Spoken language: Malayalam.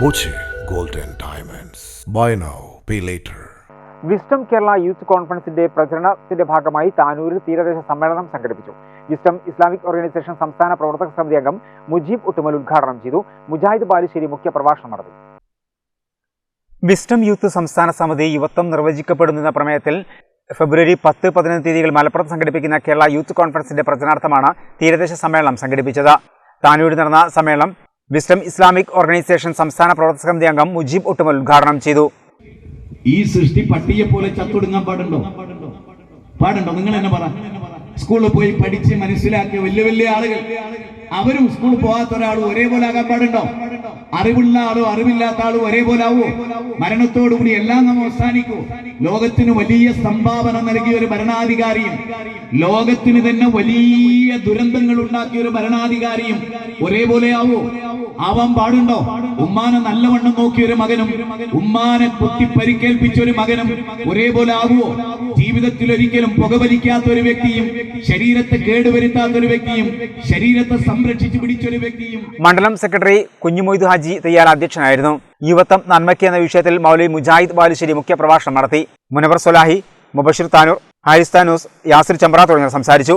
Boche golden diamonds buy now pay later wisdom Kerala youth കോൺഫറൻസിന്റെ പ്രചരണത്തിന്റെ ഭാഗമായി താനൂരിൽ തീരദേശ സമ്മേളനം സംഘടിപ്പിച്ചു. വിസ്റ്റം ഇസ്ലാമിക് ഓർഗനൈസേഷൻ സംസ്ഥാന പ്രവർത്തക സമിതി അംഗം മുജീബ് ഉട്ടുമൽ ഉദ്ഘാടനം ചെയ്തു. മുജാഹിദ് ബാലുശ്ശേരി മുഖ്യ പ്രഭാഷണം നടത്തി. വിസ്റ്റം യൂത്ത് സംസ്ഥാന സമിതി യുവത്വം നിർവചിക്കപ്പെടുന്ന പ്രമേയത്തിൽ ഫെബ്രുവരി പത്ത് പതിനൊന്ന് തീയതികൾ മലപ്പുറത്ത് സംഘടിപ്പിക്കുന്ന കേരള യൂത്ത് കോൺഫറൻസിന്റെ പ്രചരണാർത്ഥമാണ് തീരദേശ സമ്മേളനം സംഘടിപ്പിച്ചത്. താനൂരിൽ നടന്ന സമ്മേളനം വിസ്റ്റം ഇസ്ലാമിക് ഓർഗനൈസേഷൻ സംസ്ഥാന പ്രവർത്തക സമിതി അംഗം മുജീബ് ഒട്ടുമൽ ഉദ്ഘാടനം ചെയ്തു. ഈ സൃഷ്ടി പട്ടിയെ പോലെ ചത്തൊടുങ്ങാൻ പാടുണ്ടോ? പാടുണ്ടോ? നിങ്ങൾ എന്നെ പറ. സ്കൂളിൽ പോയി പഠിച്ച് മനസ്സിലാക്കിയ വലിയ വലിയ ആളുകൾ അവരും സ്കൂളിൽ പോകാത്ത ഒരാളും ഒരേപോലെ ആകാൻ പാടുണ്ടോ? അറിവുള്ള ആളും അറിവില്ലാത്ത ആളും ഒരേപോലെ ആവോ? മരണത്തോടുകൂടി എല്ലാം നാം അവസാനിക്കൂ. ലോകത്തിന് വലിയ സംഭാവന നൽകിയ ഒരു ഭരണാധികാരിയും ലോകത്തിന് തന്നെ വലിയ ദുരന്തങ്ങൾ ഉണ്ടാക്കിയ ഒരു ഭരണാധികാരിയും ഒരേപോലെ ആവോ. ആവാൻ പാടുണ്ടോ? ഉമ്മാനെ നല്ലവണ്ണം നോക്കിയ ഒരു മകനും ഉമ്മാനെ കുത്തി പരിക്കേൽപ്പിച്ച ഒരു മകനും ഒരേപോലെ ആകുമോ ജീവിതത്തിൽ ഒരിക്കലും പുകവലിക്കാത്ത ഒരു വ്യക്തിയും ശരീരത്തെ കേടുവരുത്താത്ത ഒരു വ്യക്തിയും ശരീരത്തെ സംരക്ഷിച്ചു പിടിച്ച ഒരു വ്യക്തിയും. മണ്ഡലം സെക്രട്ടറി കുഞ്ഞുമൊയ്ത് ഹാജി തയ്യാർ അധ്യക്ഷനായിരുന്നു യുവത്വം നന്മയ്ക്ക് എന്ന വിഷയത്തിൽ മൗലവി മുജാഹിദ് ബാലുശ്ശേരി മുഖ്യ പ്രഭാഷണം നടത്തി. മുനവർ സൊലാഹി മുബഷിർ താനൂർ ഹാരിസ് താനൂസ് യാസിർ ചമ്പ്ര തുടങ്ങിയവർ സംസാരിച്ചു.